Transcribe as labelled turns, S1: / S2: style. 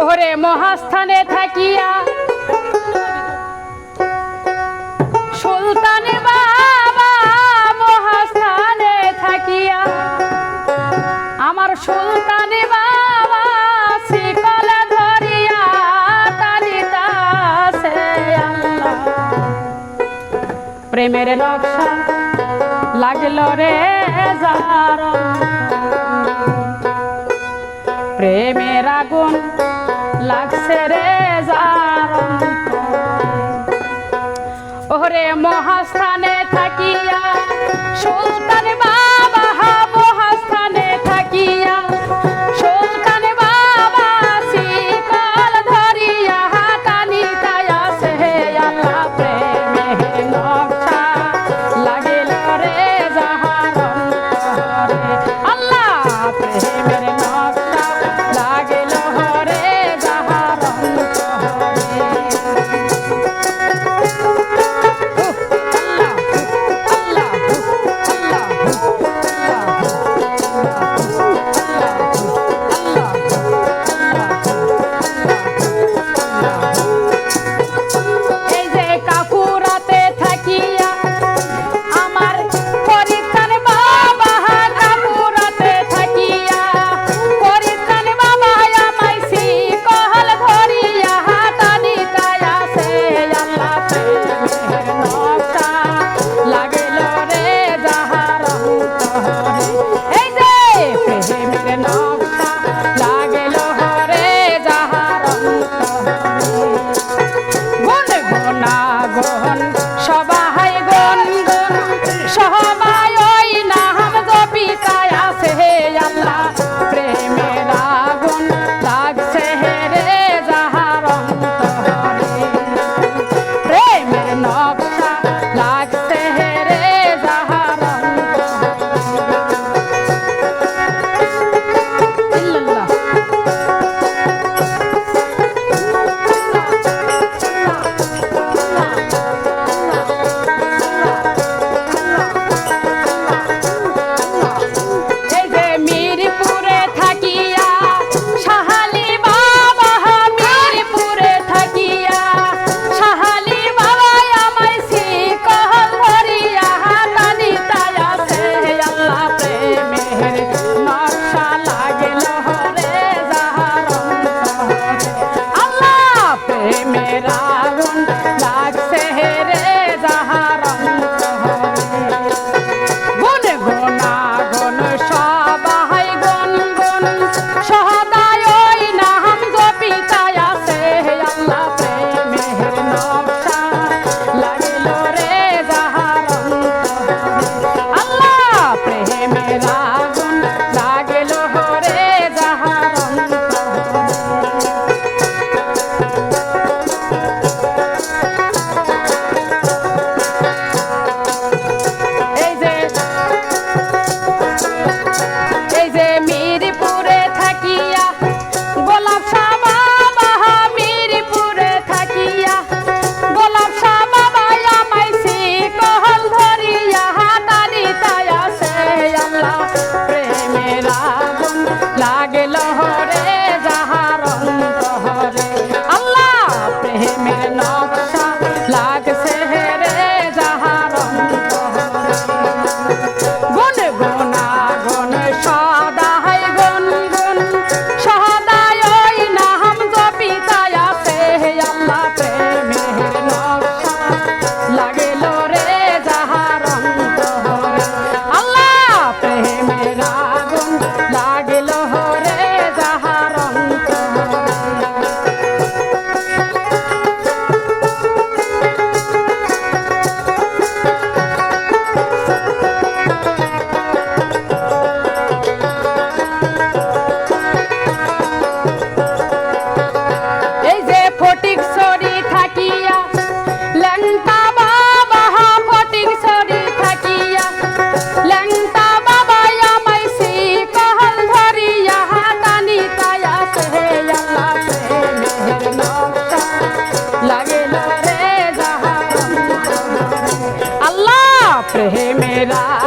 S1: ওরে মহাস্থানে থাকিয়া সুলতান বাবা মহাস্থানে থাকিয়া আমার সুলতান বাবা শিকল ধরিয়া প্রেমের নকশা লাগল রে যার লাগছে রে যার। ওরে মহাস্থানে será.